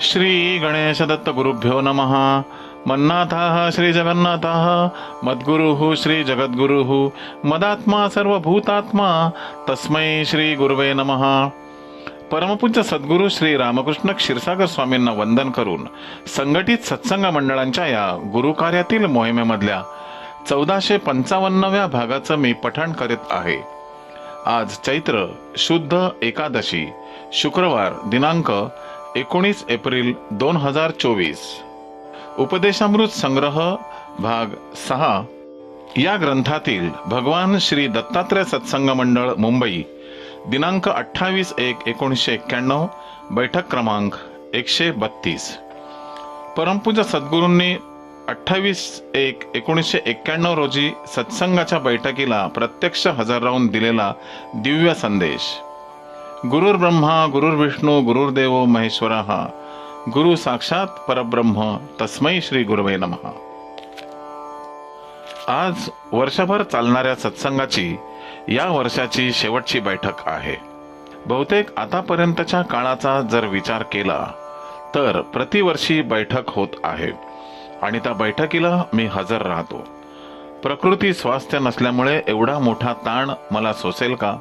श्री गणेश दत्त गुरुभ्यो नमः। मन्नाथाः श्री जगन्नाथः मद्गुरुः श्री जगद्गुरुः मदात्मा सर्वभूतात्मा तस्मै श्री गुरुवे नमः। परमपूज्य सद्गुरू श्री रामकृष्ण क्षीरसागर स्वामींना वंदन करून संघटित सत्संग मंडळांच्या या गुरुकार्यातील मोहिमेमधल्या चौदाशे पंचावन्नव्या भागाचं मी पठण करीत आहे. आज चैत्र शुद्ध एकादशी शुक्रवार दिनांक एकोणीस एप्रिल दोन हजार चोवीस. उपदेशामृत संग्रह भाग सहा. या ग्रंथातील भगवान श्री दत्तात्रय सत्संग मंडळ मुंबई दिनांक अठ्ठावीस एक एकोणीसशे एक्क्याण्णव बैठक क्रमांक एकशे बत्तीस. परमपूज सद्गुरूंनी अठ्ठावीस एक एकोणीसशे एक्क्याण्णव रोजी सत्संगाच्या बैठकीला प्रत्यक्ष हजर राहून दिलेला दिव्य संदेश. गुरुर ब्रह्मा गुरुर गुरुर्देव महेश्वरा. गुरु साक्षात परब्रह्म. तस्मै श्री गुरुवे नमः. आज वर्षभर चालणाऱ्या सत्संगाची या वर्षाची शेवटची बैठक आहे. बहुतेक आतापर्यंतच्या काळाचा जर विचार केला तर प्रतिवर्षी बैठक होत आहे. आणि त्या बैठकीला मी हजर राहतो. प्रकृती स्वास्थ्य नसल्यामुळे एवढा मोठा ताण मला सोसेल का?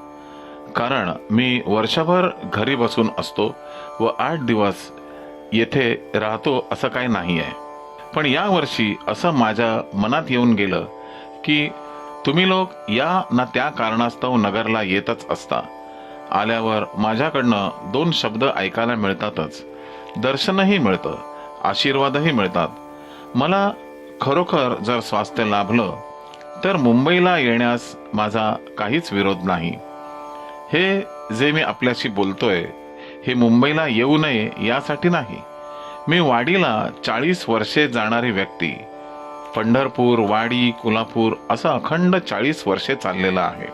कारण मी वर्षभर घरी बसून असतो व आठ दिवस येथे राहतो असं काही नाही आहे पण यावर्षी असं माझ्या मनात येऊन गेलं की तुम्ही लोक या ना त्या कारणास्तव नगरला येतच असता. आल्यावर माझ्याकडनं दोन शब्द ऐकायला मिळतातच. दर्शनही मिळतं आशीर्वादही मिळतात. मला खरोखर जर स्वास्थ्य लाभलं तर मुंबईला येण्यास माझा काहीच विरोध नाही. हे जे मी आपल्याशी बोलतोय हे मुंबईला येऊ नये यासाठी नाही. मी वाडीला चाळीस वर्षे जाणारी व्यक्ती. पंढरपूर वाडी कोल्हापूर असं अखंड चाळीस वर्षे चाललेलं आहे.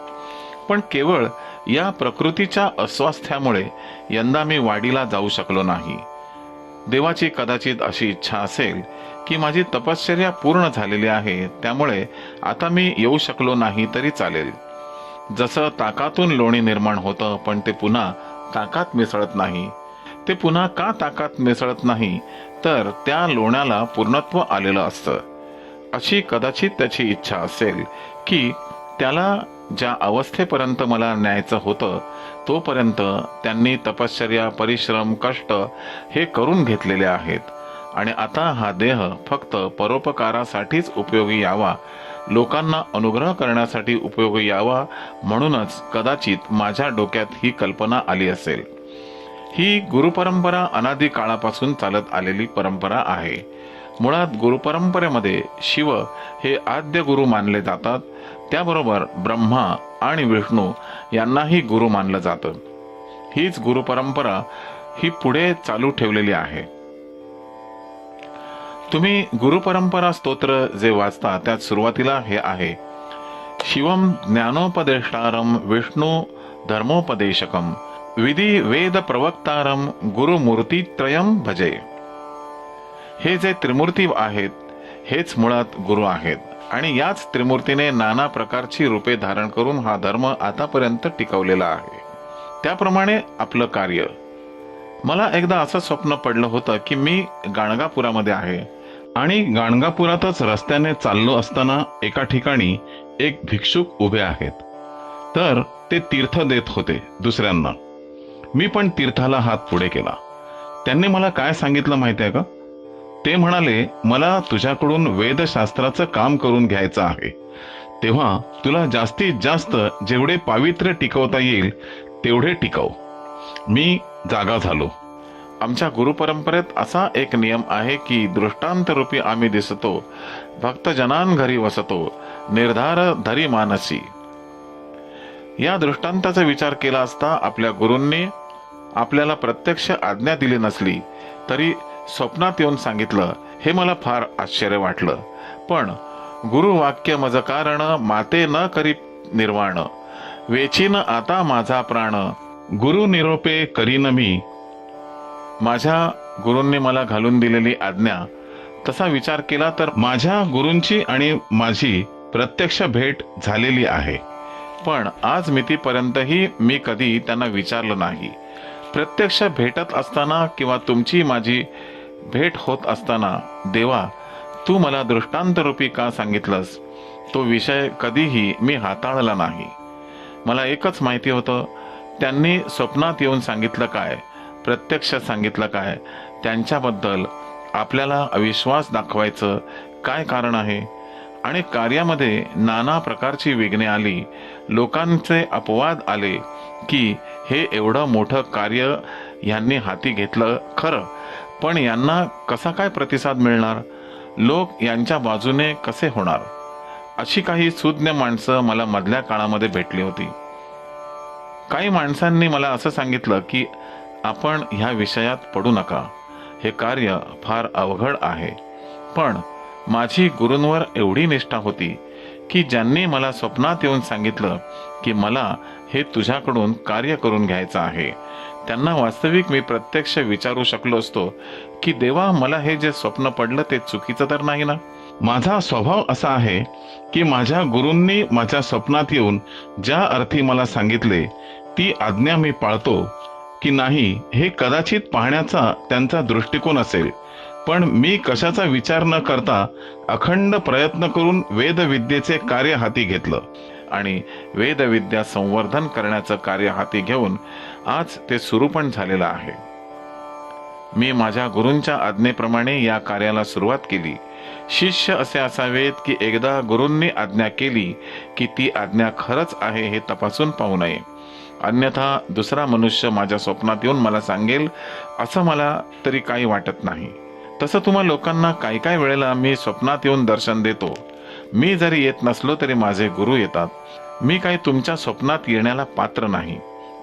पण केवळ या प्रकृतीच्या अस्वास्थ्यामुळे यंदा मी वाडीला जाऊ शकलो नाही. देवाची कदाचित अशी इच्छा असेल की माझी तपश्चर्या पूर्ण झालेली आहे त्यामुळे आता मी येऊ शकलो नाही तरी चालेल. जसं ताकातून लोणी निर्माण होतं पण ते पुन्हा ताकात मिसळत नाही. ते पुन्हा का ताकात मिसळत नाही? तर त्या लोण्याला पूर्णत्व आलेलं असतं. अशी कदाचित त्याची इच्छा असेल की त्याला ज्या अवस्थेपर्यंत मला न्यायचं होतं तोपर्यंत त्यांनी तपश्चर्या परिश्रम कष्ट हे करून घेतलेले आहेत. आणि आता हा देह फक्त परोपकारासाठीच उपयोगी यावा लोकांना अनुग्रह करण्यासाठी उपयोगी यावा म्हणूनच कदाचित माझ्या डोक्यात ही कल्पना आली असेल. ही गुरुपरंपरा अनादी काळापासून चालत आलेली परंपरा आहे. मुळात गुरुपरंपरेमध्ये शिव हे आद्य गुरु मानले जातात. त्याबरोबर ब्रह्मा आणि विष्णू यांनाही गुरु मानलं जातं. हीच गुरुपरंपरा ही पुढे चालू ठेवलेली आहे. तुम्ही गुरुपरंपरा स्तोत्र जे वाचता त्यात सुरुवातीला हे आहे. शिवम ज्ञानोपदेष्टारम विष्णू धर्मोपदेशकम विधी वेद प्रवक्तारम गुरुमूर्तीत्रयम भजे. हे जे त्रिमूर्ती आहेत हेच मुळात गुरु आहेत. आणि याच त्रिमूर्तीने नाना प्रकारची रूपे धारण करून हा धर्म आतापर्यंत टिकवलेला आहे. त्याप्रमाणे आपलं कार्य. मला एकदा असं स्वप्न पडलं होतं की मी गाणगापुरामध्ये आहे. आणि गाणगापुरातच रस्त्याने चाललो असताना एका ठिकाणी एक भिक्षुक उभे आहेत. तर ते तीर्थ देत होते दुसऱ्यांना. मी पण तीर्थाला हात पुढे केला. त्यांनी मला काय सांगितलं माहिती आहे का? ते म्हणाले मला तुझ्याकडून वेदशास्त्राचं काम करून घ्यायचं आहे. तेव्हा तुला जास्तीत जास्त जेवढे पावित्र्य टिकवता येईल तेवढे टिकव. मी जागा झालो. आमच्या गुरुपरंपरेत असा एक नियम आहे की दृष्टांतरूपी आम्ही दिसतो भक्तजनान घरी वसतो निर्धार धरी मानसी. या दृष्टांताचा विचार केला असता आपल्या गुरूंनी आपल्याला प्रत्यक्ष आज्ञा दिली नसली तरी स्वप्नात येऊन सांगितलं हे मला फार आश्चर्य वाटलं. पण गुरु वाक्य मज कारण माते न करी निर्वाण. वेचीन आता माझा प्राण. गुरु निरोपे करीन मी. माझ्या गुरूंनी मला घालून दिलेली आज्ञा तसा विचार केला तर माझ्या गुरूंची आणि माझी प्रत्यक्ष भेट झालेली आहे. पण आज मितीपर्यंतही मी कधी त्यांना विचारलं नाही. प्रत्यक्ष भेटत असताना किंवा तुमची माझी भेट होत असताना देवा तू मला दृष्टांतरूपी का सांगितलंस? तो विषय कधीही मी हाताळला नाही. मला एकच माहिती होतं त्यांनी स्वप्नात येऊन सांगितलं काय? प्रत्यक्ष सांगितलं काय? त्यांच्याबद्दल आपल्याला अविश्वास दाखवायचं काय कारण आहे? आणि कार्यामध्ये नाना प्रकारची विघ्ने आली. लोकांचे अपवाद आले की हे एवढं मोठं कार्य यांनी हाती घेतलं खरं. पण यांना कसा काय प्रतिसाद मिळणार? लोक यांच्या बाजूने कसे होणार? अशी काही सुज्ञ माणसं मला मधल्या काळामध्ये भेटली होती. काही माणसांनी मला असं सांगितलं की आपण ह्या विषयात पडू नका. हे कार्य फार अवघड आहे. पण माझी गुरूंवर एवढी निष्ठा होती की ज्यांनी मला स्वप्नात येऊन सांगितलं की मला हे तुझ्याकडून कार्य करून घ्यायचं आहे. त्यांना वास्तविक मी प्रत्यक्ष विचारू शकलो असतो की देवा मला हे जे स्वप्न पडलं ते चुकीचं तर नाही ना? माझा स्वभाव असा आहे की माझ्या गुरूंनी माझ्या स्वप्नात येऊन ज्या अर्थी मला सांगितले ती आज्ञा मी पाळतो की नाही हे कदाचित पाहण्याचा त्यांचा दृष्टिकोन असेल. पण मी कशाचा विचार न करता अखंड प्रयत्न करून वेदविद्येचे कार्य हाती घेतलं. आणि वेदविद्या संवर्धन करण्याचं कार्य हाती घेऊन आज ते सुरू पण झालेलं आहे. मी माझ्या गुरूंच्या आज्ञेप्रमाणे या कार्याला सुरुवात केली. शिष्य असे असावेत की एकदा गुरूंनी आज्ञा केली की ती आज्ञा खरंच आहे हे तपासून पाहू नये. अन्यथा दुसरा मनुष्य माझ्या स्वप्नात येऊन मला सांगेल असं मला तरी काही वाटत नाही. तसं तुम्हा लोकांना काही काय वेळेला मी स्वप्नात येऊन दर्शन देतो. मी जरी येत नसलो तरी माझे गुरु येतात. मी काही तुमच्या स्वप्नात येण्याला पात्र नाही.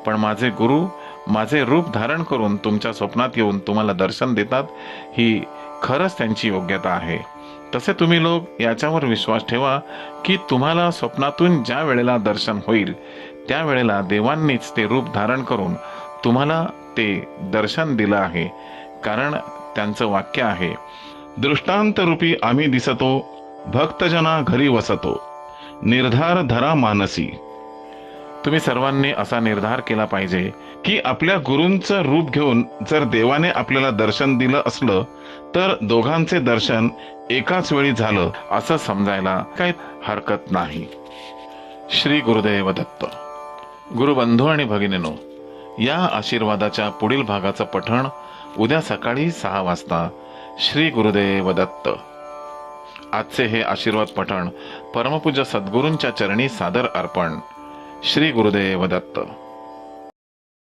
पण माझे गुरु माझे रूप धारण करून तुमच्या स्वप्नात येऊन तुम्हाला दर्शन देतात ही खरंच त्यांची योग्यता आहे. तसे तुम्ही लोक याच्यावर विश्वास ठेवा की तुम्हाला स्वप्नातून ज्या वेळेला दर्शन होईल त्यावेळेला देवांनीच ते रूप धारण करून तुम्हाला ते दर्शन दिलं आहे. कारण त्यांचं वाक्य आहे दृष्टांत रूपी आम्ही दिसतो भक्तजना घरी वसतो. निर्धार धरा मानसी. तुम्ही सर्वांनी असा निर्धार केला पाहिजे की आपल्या गुरूंचं रूप घेऊन जर देवाने आपल्याला दर्शन दिलं असलं तर दोघांचे दर्शन एकाच वेळी झालं असं समजायला काही हरकत नाही. श्री गुरुदेव दत्त. गुरुबंधू आणि भगिनीनो या आशीर्वादाच्या पुढील भागाचं पठण उद्या सकाळी सहा वाजता श्री गुरुदेव दत्त. आजचे हे आशीर्वाद पठण परमपूज्य सद्गुरूंच्या चरणी सादर अर्पण श्री गुरुदेव दत्त.